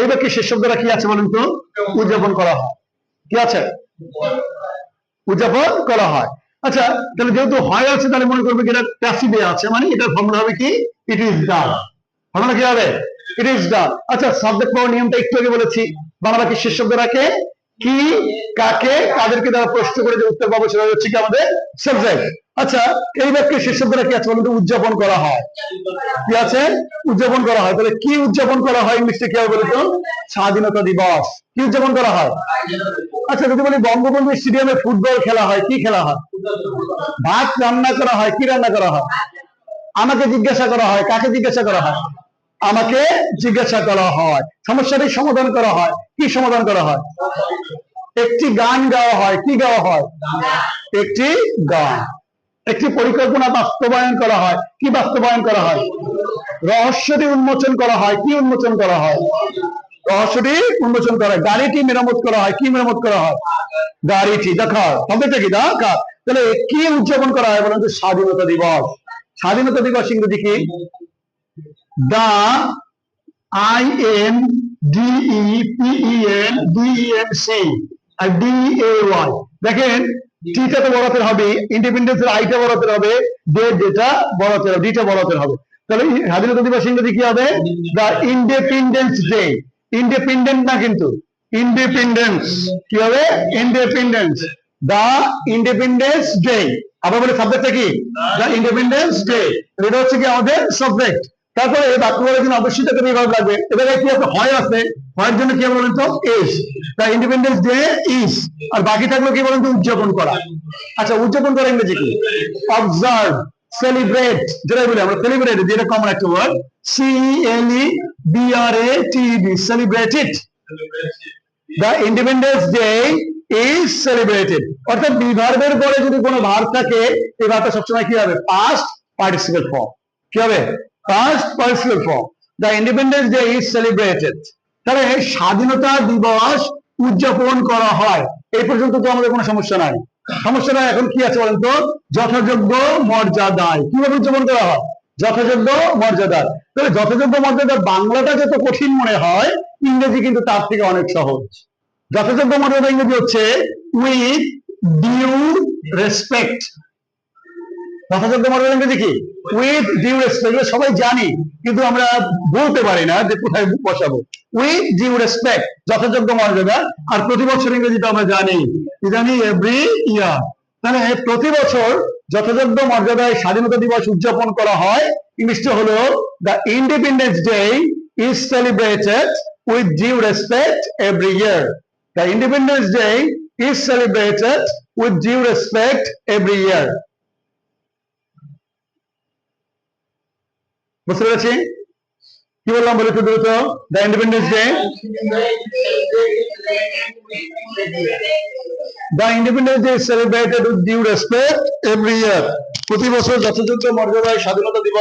এই বাক্যে শেষ শব্দটা কি আছে বলুন তো? উদযাপন করা হয়। কি আছে? উদযাপন করা হয়। আচ্ছা তাহলে যেহেতু হয় আছে, তাহলে মনে করবে কি এটা প্যাসিভে আছে মানে এটার ফর্মুলা হবে কি? ইট ইজ ডান ফর্মুলা কি হবে? ইট ইজ ডান আচ্ছা সাবজেক্ট পাওয়ার নিয়মটা একটু আগে বলেছি। বাংলা বাক্যের শেষ শব্দ রাখে কি, কাকে, কাদেরকে দ্বারা প্রশ্ন করে যে উত্তর পাবো সেটা হচ্ছে কি আমাদের সাবজেক্ট আচ্ছা এই বাক্যের শেষ শব্দটা কি আছে বলুন তো? উদযাপন করা হয়। কি আছে? উদযাপন করা হয়। তাহলে কি উদযাপন করা হয় ইংলিশে কি হবে বলুন তো? স্বাধীনতা দিবস। কি উদযাপন করা হয়? আচ্ছা যদি বলি বঙ্গবন্ধু স্টেডিয়ামে ফুটবল খেলা হয়, কি খেলা হয়? ভাত রান্না করা হয়, কি রান্না করা হয়? আমাকে জিজ্ঞাসা করা হয়, কাকে জিজ্ঞাসা করা হয়? আমাকে জিজ্ঞাসা করা হয়, সমস্যাটি সমাধান করা হয়, কি সমাধান করা হয়? একটি গান গাওয়া হয়, কি গাওয়া হয়? একটি গান। একটি পরিকল্পনা বাস্তবায়ন করা হয়, কি বাস্তবায়ন করা হয়? রহস্যটি উন্মোচন করা হয়, কি উন্মোচন করা হয়? রহস্যটি উন্মোচন করা হয়, গাড়িটি মেরামত করা হয়, কি মেরামত করা হয়? গাড়িটি, দেখা শব্দটা কি? দেখা। তাহলে কি উদযাপন করা হয় বলুন স্বাধীনতা দিবস। স্বাধীনতা দিবস ইংরেজি কি? The, I N D E P E N D E N C, R D A Y. দেখেন টিটা তো বড়তের হবে ইন্ডিপেন্ডেন্স আইটা বড়তের হবে ডে ডেটা বড়তের হবে ডিটা বড়তের হবে। তাহলে স্বাধীনতা দিবস ইংরেজি কি হবে? দা ইন্ডিপেন্ডেন্স ডে। ইন্ডিপেন্ডেন্ট না কিন্তু, ইন্ডিপেন্ডেন্স। কি হবে? ইন্ডিপেন্ডেন্স। The independence day. আবার বলে সাবজেক্টটা কি? The independence day. এটা হচ্ছে কি আমাদের সাবজেক্ট তারপরে বাক্য বলার জন্য অবশ্যই তাকে বিভাগ লাগবে। এবারে কি আছে? হয় আছে। হয়ের জন্য কি বলেন তো? ইস দা ইন্ডিপেন্ডেন্স ডে ইস আর বাকি থাকল কি বলেন তো? উদযাপন করা। আচ্ছা উদযাপন করা ইংরেজি কি? অবজার্ভ সেলিব্রেট যেটা বলি আমরা সেলিব্রেট যেটা কমন একটা word C L E B R A T B celebrated the independence day is celebrated অর্থাৎ বিভার্বের পরে যদি কোনো ভার থাকে, এই ভারটা সবসময় কি হবে? পাস্ট পার্টিসিপেট ফর্ম কি হবে? Past participate form the independence day is celebrated তাহলে স্বাধীনতা দিবস উদযাপন করা হয়। এই পর্যন্ত তো আমাদের কোনো সমস্যা নাই। সমস্যাটা এখন কি আছে বলেন তো? যথাযোগ্য মর্যাদায়। কীভাবে উদযাপন করা হয়? যথাযোগ্য মর্যাদা তাহলে যথাযোগ্য মর্যাদা বাংলাটা যত কঠিন মনে হয়, ইংরেজি কিন্তু তার থেকে অনেক সহজ। যথাযোগ্য মর্যাদা ইংরেজি হচ্ছে উইথ ডিউ রেসপেক্ট যথাযোগ্য মর্যাদা ইংরেজি কি উইথ ডিউ রেসপেক্ট সবাই জানি, কিন্তু আমরা বলতে পারি না যে কোথায় বসাবো। উইথ ডিউ রেসপেক্ট যথাযোগ্য মর্যাদা, আর প্রতি বছর ইংরেজিটা আমরা জানি জানি এভরি ইয়ার তাহলে প্রতি বছর যথাযোগ্য মর্যাদায় স্বাধীনতা দিবস উদযাপন করা হয়। ইংলিশটা হলো the independence day is celebrated with due respect every year the independence day is celebrated with due respect every year বুঝতে পেরেছি? কি বললাম বলে তো দ্রুত? The independence day the independence day celebrated with due respect every year প্রতি বছর যথাযথ মর্যাদায় স্বাধীনতা দিবস